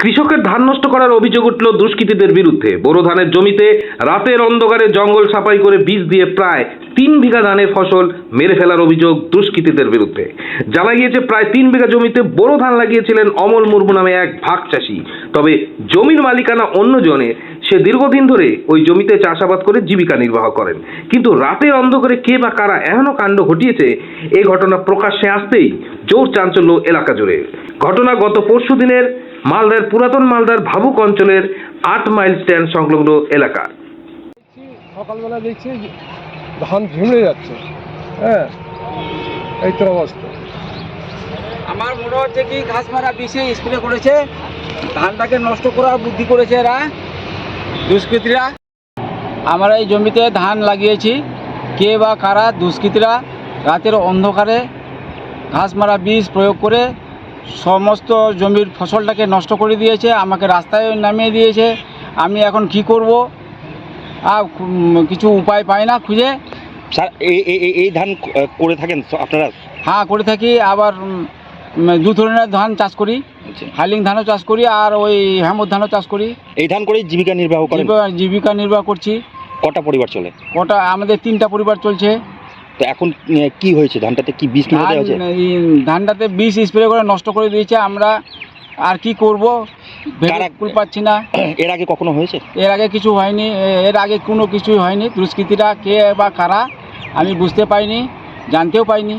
কৃষকের ধান নষ্ট করার অভিযোগ উঠল দুষ্কৃতীদের বিরুদ্ধে। বোরো ধানের জমিতে রাতের অন্ধকারে জঙ্গল সাফাই করে বীজ দিয়ে প্রায় তিন বিঘা ধানের ফসল মেরে ফেলার অভিযোগ দুষ্কৃতীদের বিরুদ্ধে। জানা গিয়েছে, প্রায় তিন বিঘা জমিতে বোরো ধান লাগিয়েছিলেন অমল মুর্মু নামে এক ভাগ চাষি। তবে জমির মালিকানা অন্য জনের সে দীর্ঘদিন ধরে ওই জমিতে চাষাবাদ করে জীবিকা নির্বাহ করেন। কিন্তু রাতের অন্ধকারে কে বা কারা এমনও কাণ্ড ঘটিয়েছে এই ঘটনা প্রকাশ্যে আসতেই জোর চাঞ্চল্য এলাকা জুড়ে। ঘটনা গত পরশু দিনের মালদার পুরাতন মালদার ভাবুক অঞ্চলের আট মাইল স্ট্যান্ড সংলগ্ন এলাকা। দেখছি সকালবেলা দেখছি ধান ঝিমড়ে যাচ্ছে। হ্যাঁ এই তো অবস্থা। আমার মনে হচ্ছে কি ঘাস মারা বিষে স্প্রে করেছে ধানটাকে নষ্ট করার বুদ্ধি করেছে এরা দুষ্কৃতীরা। আমরা এই জমিতে ধান লাগিয়েছি। কে বা কারা দুষ্কৃতীরা রাতের অন্ধকারে ঘাস মারা বিষ প্রয়োগ করে সমস্ত জমির ফসলটাকে নষ্ট করে দিয়েছে আমাকে রাস্তায় নামিয়ে দিয়েছে। আমি এখন কি করব? আর কিছু উপায় পাই না খুঁজে। স্যার এই এই- ধান করে থাকেন আপনারা? হ্যাঁ করে থাকি। আবার দু ধরনের ধান চাষ করি। হাইলিং ধানও চাষ করি আর ওই হেমত ধানও চাষ করি। এই ধান করেই জীবিকা নির্বাহ করি জীবিকা নির্বাহ করছি। কটা পরিবার চলে? কটা আমাদের তিনটা পরিবার চলছে। তো এখন কি হয়েছে? ধানটাতে কি কিনে দেওয়া হয়েছে? ধানটাতে বিষ স্প্রে করে নষ্ট করে দিয়েছে আমরা। আর কি করব? কুল পাচ্ছি না। এর আগে কখনো হয়েছে? এর আগে কিছু হয়নি। এর আগে কোনো কিছুই হয়নি। দুষ্কৃতীরা কে বা কারা আমি বুঝতে পাইনি জানতেও পাইনি।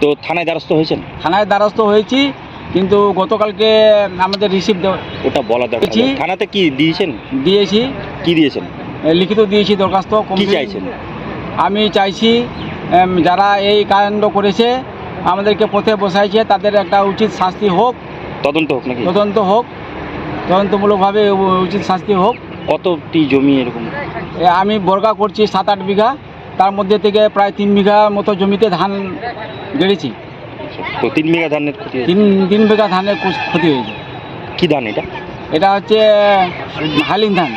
তো থানায় দ্বারস্থ হয়েছেন? থানায় দ্বারস্থ হয়েছি কিন্তু গতকালকে আমাদের রিসিভ ওটা বলা দরকার থানাতে কি দিয়েছেন? দিয়েছি। কি দিয়েছেন? লিখিত দিয়েছি দরখাস্ত কি চাইছেন? আমি চাইছি যারা এই কাণ্ড করেছে আমাদেরকে পথে বসাইছে তাদের একটা উচিত শাস্তি হোক। তদন্ত হোক নাকি? তদন্ত হোক। তদন্তমূলকভাবে উচিত শাস্তি হোক। কতটি জমি এরকম? আমি বর্গা করছি সাত আট বিঘা। তার মধ্যে থেকে প্রায় তিন বিঘা মতো জমিতে ধান গেড়েছি। তো তিন বিঘা ধানের ক্ষতি তিন তিন বিঘা ধানের ক্ষতি হয়েছে। কি ধান এটা? এটা হচ্ছে হালিম ধান।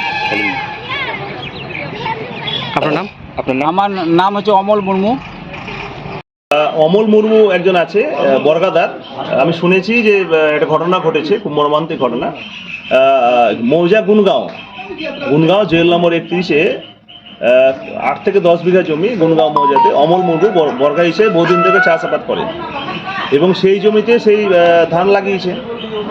আপনার নাম? আপনার নাম? আমার নাম হচ্ছে অমল মুর্মু। অমল মুর্মু একজন আছে বর্গাদার। আমি শুনেছি যে একটা ঘটনা ঘটেছে, খুব মর্মান্তিক ঘটনা। মৌজা গুনগাঁও। গুনগাঁও জেল নম্বর একত্রিশে আট থেকে দশ বিঘা জমি গুনগাঁও মৌজাতে অমল মুর্মু বর- বর্গা হিসেবে বহুদিন থেকে চাষাবাদ করে। এবং সেই জমিতে সেই ধান লাগিয়েছে,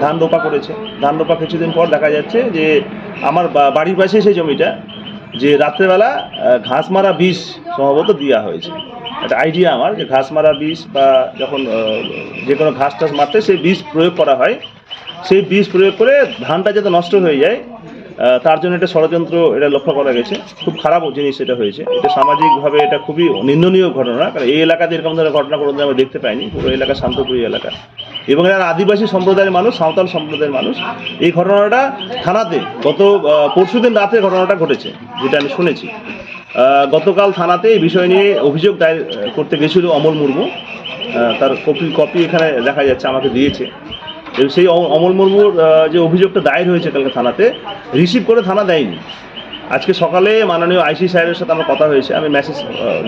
ধান রোপা করেছে। ধান রোপা কিছুদিন পর দেখা যাচ্ছে যে, আমার বাড়ির পাশে সেই জমিটা, যে রাত্রেবেলা ঘাস মারা বিষ সম্ভবত দেওয়া হয়েছে। একটা আইডিয়া আমার যে ঘাস মারা বিষ বা যখন যে কোনো ঘাস টাস মারতে সেই বিষ প্রয়োগ করা হয়। সেই বিষ প্রয়োগ করে ধানটা যাতে নষ্ট হয়ে যায় তার জন্য এটা ষড়যন্ত্র এটা লক্ষ্য করা গেছে। খুব খারাপ জিনিস এটা হয়েছে। এটা সামাজিকভাবে এটা খুবই নিন্দনীয় ঘটনা, কারণ এই এলাকাতে এরকম ধরনের ঘটনা কোনোদিন আমরা দেখতে পাইনি, পুরো এলাকা শান্তপুরী এলাকা। এবং এরা আদিবাসী সম্প্রদায়ের মানুষ, সাঁওতাল সম্প্রদায়ের মানুষ। এই ঘটনাটা থানাতে গত পরশুদিন রাতে ঘটনাটা ঘটেছে, যেটা আমি শুনেছি। গতকাল থানাতে এই বিষয় নিয়ে অভিযোগ দায়ের করতে গেছিল অমল মুর্মু। তার কপি কপি এখানে দেখা যাচ্ছে, আমাকে দিয়েছে। সেই অমল মুর্মুর যে অভিযোগটা দায়ের হয়েছে কালকে থানাতে, রিসিভ করে থানা দেয়নি। আজকে সকালে মাননীয় আইসি সাহেবের সাথে আমার কথা হয়েছে, আমি মেসেজ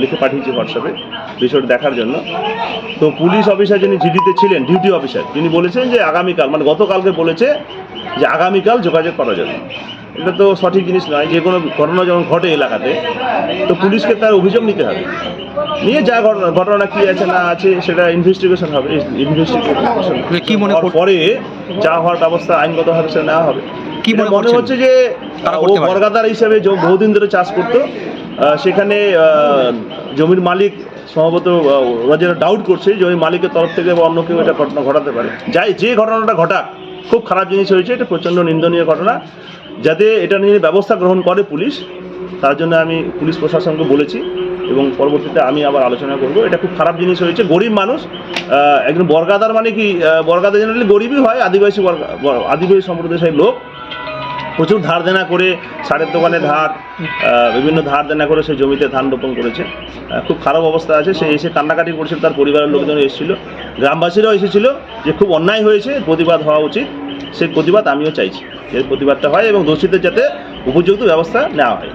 লিখে পাঠিয়েছি হোয়াটসঅ্যাপে বিষয়টা দেখার জন্য। তো পুলিশ অফিসার যিনি জিডিতে ছিলেন ডিউটি অফিসার তিনি বলেছেন যে আগামীকাল মানে গতকালকে বলেছে যে আগামীকাল যোগাযোগ করা যাবে। এটা তো সঠিক জিনিস নয়, যে কোনো ঘটনা যখন ঘটে এলাকাতে, তো পুলিশকে তার অভিযোগ নিতে হবে। নিয়ে যা ঘটনা ঘটনা কি আছে না আছে সেটা ইনভেস্টিগেশন হবে ইনভেস্টিগেশন কি মনে পরে যা হওয়ার ব্যবস্থা আইনগত আইনগতভাবে সেটা নেওয়া হবে। কি মনে মনে হচ্ছে যে? বর্গাদার হিসেবে বহুদিন ধরে চাষ করতো। সেখানে জমির মালিক সম্ভবত ওরা যেটা ডাউট করছে জমির মালিকের তরফ থেকে বা অন্য কেউ এটা ঘটনা ঘটাতে পারে। যাই যে ঘটনাটা ঘটা খুব খারাপ জিনিস হয়েছে এটা প্রচণ্ড নিন্দনীয় ঘটনা। যাতে এটা নিয়ে ব্যবস্থা গ্রহণ করে পুলিশ তার জন্য আমি পুলিশ প্রশাসনকে বলেছি। এবং পরবর্তীতে আমি আবার আলোচনা করব। এটা খুব খারাপ জিনিস হয়েছে। গরিব মানুষ একজন বর্গাদার মানে কি বর্গাদার জেনারেলি গরিবই হয়, আদিবাসী আদিবাসী সম্প্রদায়ের লোক। প্রচুর ধার দেনা করে, সারের দোকানে ধার বিভিন্ন ধার দেনা করে সেই জমিতে ধান রোপণ করেছে। খুব খারাপ অবস্থা আছে। সে এসে কান্নাকাটি করছিল, তার পরিবারের লোকজন এসেছিল। গ্রামবাসীরাও এসেছিল যে খুব অন্যায় হয়েছে, প্রতিবাদ হওয়া উচিত। সেই প্রতিবাদ আমিও চাইছি এর প্রতিবাদটা হয় এবং দোষীদের যাতে উপযুক্ত ব্যবস্থা নেওয়া হয়।